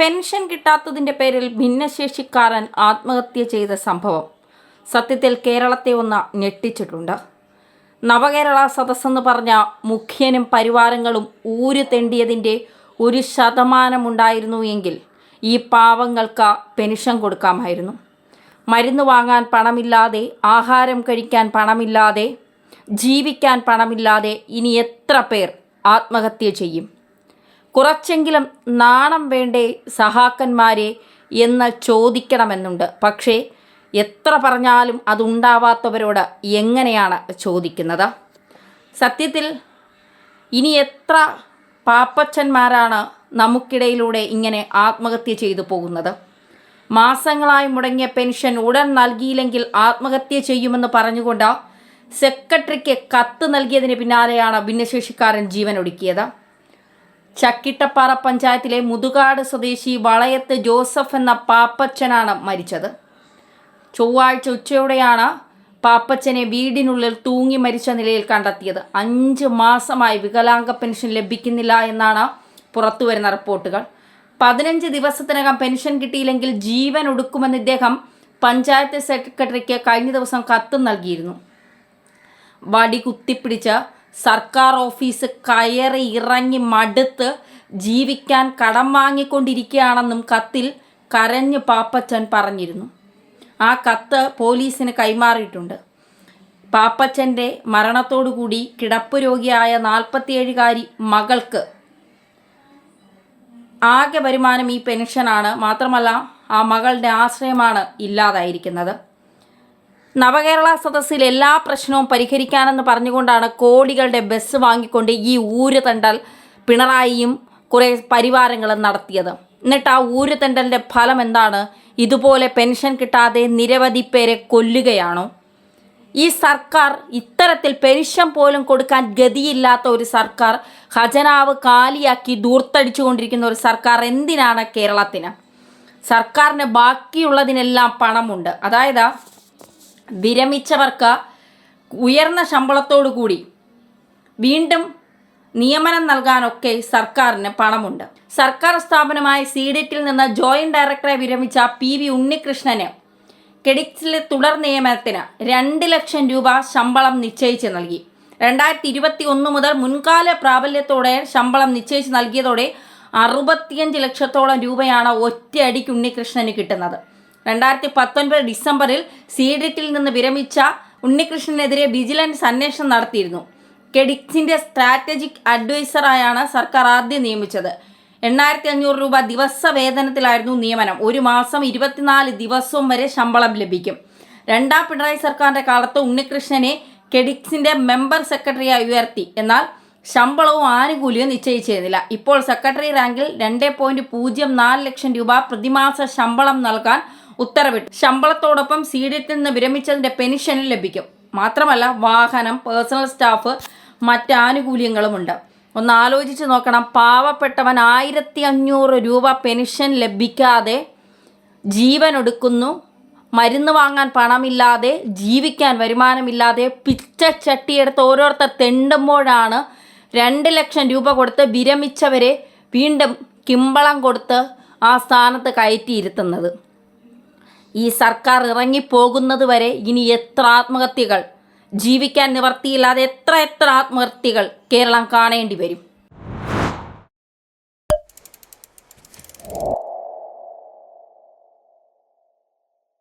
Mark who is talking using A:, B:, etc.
A: Pension കിട്ടാത്തതിന്റെ പേരിൽ ഭിന്നശേഷിക്കാരൻ ആത്മഹത്യ ചെയ്ത സംഭവം സത്യത്തിൽ കേരളത്തെ ഒന്ന് ഞെട്ടിച്ചിട്ടുണ്ട്. നവകേരള സദസ്സെന്ന് പറഞ്ഞ മുഖ്യനും പരിവാരങ്ങളും ഊര് തെണ്ടിയതിന്റെ ഒരു ശതമാനമുണ്ടായിരുന്നു എങ്കിൽ ഈ പാവങ്ങൾക്ക് പെൻഷൻ കൊടുക്കാമായിരുന്നു. മരുന്ന് വാങ്ങാൻ പണമില്ലാതെ ആഹാരം കഴിക്കാൻ പണമില്ലാതെ ജീവിക്കാൻ പണമില്ലാതെ ഇനി എത്ര പേർ ആത്മഹത്യ ചെയ്യും? കുറച്ചെങ്കിലും നാണം വേണ്ടേ സഹാക്കന്മാരെ എന്ന് ചോദിക്കണമെന്നുണ്ട്. പക്ഷേ എത്ര പറഞ്ഞാലും അതുണ്ടാവാത്തവരോട് എങ്ങനെയാണ് ചോദിക്കുന്നത്? സത്യത്തിൽ ഇനി എത്ര പാപ്പച്ചന്മാരാണ് നമുക്കിടയിലൂടെ ഇങ്ങനെ ആത്മഹത്യ ചെയ്തു പോകുന്നത്? മാസങ്ങളായി മുടങ്ങിയ പെൻഷൻ ഉടൻ നൽകിയില്ലെങ്കിൽ ആത്മഹത്യ ചെയ്യുമെന്ന് പറഞ്ഞുകൊണ്ട് സെക്രട്ടറിക്ക് കത്ത് നൽകിയതിന് പിന്നാലെയാണ് ഭിന്നശേഷിക്കാരൻ ജീവനൊടുക്കിയത്. ചക്കിട്ടപ്പാറ പഞ്ചായത്തിലെ മുതുകാട് സ്വദേശി വളയത്ത് ജോസഫ് എന്ന പാപ്പച്ചനാണ് മരിച്ചത്. ചൊവ്വാഴ്ച ഉച്ചയോടെയാണ് പാപ്പച്ചനെ വീടിനുള്ളിൽ തൂങ്ങി മരിച്ച നിലയിൽ കണ്ടെത്തിയത്. അഞ്ച് മാസമായി വികലാംഗ പെൻഷൻ ലഭിക്കുന്നില്ല എന്നാണ് പുറത്തുവരുന്ന റിപ്പോർട്ടുകൾ. പതിനഞ്ച് ദിവസത്തിനകം പെൻഷൻ കിട്ടിയില്ലെങ്കിൽ ജീവൻ ഒടുക്കുമെന്ന് ഇദ്ദേഹം പഞ്ചായത്ത് സെക്രട്ടറിക്ക് കഴിഞ്ഞ ദിവസം കത്ത് നൽകിയിരുന്നു. വടി കുത്തിപ്പിടിച്ച് സർക്കാർ ഓഫീസ് കയറി ഇറങ്ങി മടുത്ത് ജീവിക്കാൻ കടം വാങ്ങിക്കൊണ്ടിരിക്കുകയാണെന്നും കത്തിൽ കരഞ്ഞ് പാപ്പച്ചൻ പറഞ്ഞിരുന്നു. ആ കത്ത് പോലീസിന് കൈമാറിയിട്ടുണ്ട്. പാപ്പച്ചന്റെ മരണത്തോടുകൂടി കിടപ്പ് രോഗിയായ നാൽപ്പത്തിയേഴുകാരി മകൾക്ക് ആകെ വരുമാനം ഈ പെൻഷനാണ്. മാത്രമല്ല ആ മകളുടെ ആശ്രയമാണ് ഇല്ലാതായിരിക്കുന്നത്. നവകേരള സദസ്സിൽ എല്ലാ പ്രശ്നവും പരിഹരിക്കാനെന്ന് പറഞ്ഞുകൊണ്ടാണ് കോടികളുടെ ബസ് വാങ്ങിക്കൊണ്ട് ഈ ഊര് തണ്ടൽ പിണറായിയും കുറേ പരിവാരങ്ങളും നടത്തിയത്. എന്നിട്ട് ആ ഊര് തണ്ടലിന്റെ ഫലം എന്താണ്? ഇതുപോലെ പെൻഷൻ കിട്ടാതെ നിരവധി പേരെ കൊല്ലുകയാണോ? ഈ സർക്കാർ ഇത്തരത്തിൽ പെൻഷൻ പോലും കൊടുക്കാൻ ഗതിയില്ലാത്ത ഒരു സർക്കാർ ഖജനാവ് കാലിയാക്കി ദൂർത്തടിച്ചുകൊണ്ടിരിക്കുന്ന ഒരു സർക്കാർ എന്തിനാണ് കേരളത്തിന്? സർക്കാരിന് ബാക്കിയുള്ളതിനെല്ലാം പണമുണ്ട്. അതായത് വിരമിച്ചവർക്ക് ഉയർന്ന ശമ്പളത്തോടു കൂടി വീണ്ടും നിയമനം നൽകാനൊക്കെ സർക്കാരിന് പണമുണ്ട്. സർക്കാർ സ്ഥാപനമായ സീഡിറ്റിൽ നിന്ന് ജോയിന്റ് ഡയറക്ടറെ വിരമിച്ച പി വി ഉണ്ണികൃഷ്ണന് കെഡിക്സിലെ തുടർ നിയമനത്തിന് രണ്ട് ലക്ഷം രൂപ ശമ്പളം നിശ്ചയിച്ച് നൽകി. രണ്ടായിരത്തി ഇരുപത്തി ഒന്ന് മുതൽ മുൻകാല പ്രാബല്യത്തോടെ ശമ്പളം നിശ്ചയിച്ച് നൽകിയതോടെ അറുപത്തിയഞ്ച് ലക്ഷത്തോളം രൂപയാണ് ഒറ്റയടിക്ക് ഉണ്ണികൃഷ്ണന് കിട്ടുന്നത്. രണ്ടായിരത്തി പത്തൊൻപത് ഡിസംബറിൽ സീഡിറ്റിൽ നിന്ന് വിരമിച്ച ഉണ്ണികൃഷ്ണനെതിരെ വിജിലൻസ് അന്വേഷണം നടത്തിയിരുന്നു. കെഡിക്സിന്റെ സ്ട്രാറ്റജിക് അഡ്വൈസറായാണ് സർക്കാർ ആദ്യം നിയമിച്ചത്. എണ്ണായിരത്തി അഞ്ഞൂറ് രൂപ ദിവസ വേതനത്തിലായിരുന്നു നിയമനം. ഒരു മാസം ഇരുപത്തിനാല് ദിവസവും വരെ ശമ്പളം ലഭിക്കും. രണ്ടാം പിണറായി സർക്കാരിന്റെ കാലത്ത് ഉണ്ണികൃഷ്ണനെ കെഡിക്സിന്റെ മെമ്പർ സെക്രട്ടറിയായി ഉയർത്തി. എന്നാൽ ശമ്പളവും ആനുകൂല്യവും നിശ്ചയിച്ചിരുന്നില്ല. ഇപ്പോൾ സെക്രട്ടറി റാങ്കിൽ രണ്ട് പോയിന്റ് പൂജ്യം നാല് ലക്ഷം രൂപ പ്രതിമാസ ശമ്പളം നൽകാൻ ഉത്തരവിട്ടു. ശമ്പളത്തോടൊപ്പം സി ഡി നിന്ന് വിരമിച്ചതിന്റെ പെൻഷനും ലഭിക്കും. മാത്രമല്ല വാഹനം പേഴ്സണൽ സ്റ്റാഫ് മറ്റ് ആനുകൂല്യങ്ങളുമുണ്ട് ഒന്ന് ആലോചിച്ച് നോക്കണം. പാവപ്പെട്ടവൻ ആയിരത്തി അഞ്ഞൂറ് രൂപ പെൻഷൻ ലഭിക്കാതെ ജീവൻ ഒടുക്കുന്നു. മരുന്ന് വാങ്ങാൻ പണമില്ലാതെ ജീവിക്കാൻ വരുമാനമില്ലാതെ പിച്ച ചട്ടിയെടുത്ത് ഓരോരുത്തർ തെണ്ടുമ്പോഴാണ് രണ്ട് ലക്ഷം രൂപ കൊടുത്ത് വിരമിച്ചവരെ വീണ്ടും കിമ്പളം കൊടുത്ത് ആ സ്ഥാനത്ത് കയറ്റിയിരുത്തുന്നത് ഈ സർക്കാർ ഇറങ്ങിപ്പോകുന്നത് വരെ ഇനി എത്ര ആത്മഹത്യകൾ? ജീവിക്കാൻ നിവർത്തിയില്ലാതെ എത്ര എത്ര ആത്മഹത്യകൾ കേരളം കാണേണ്ടി വരും?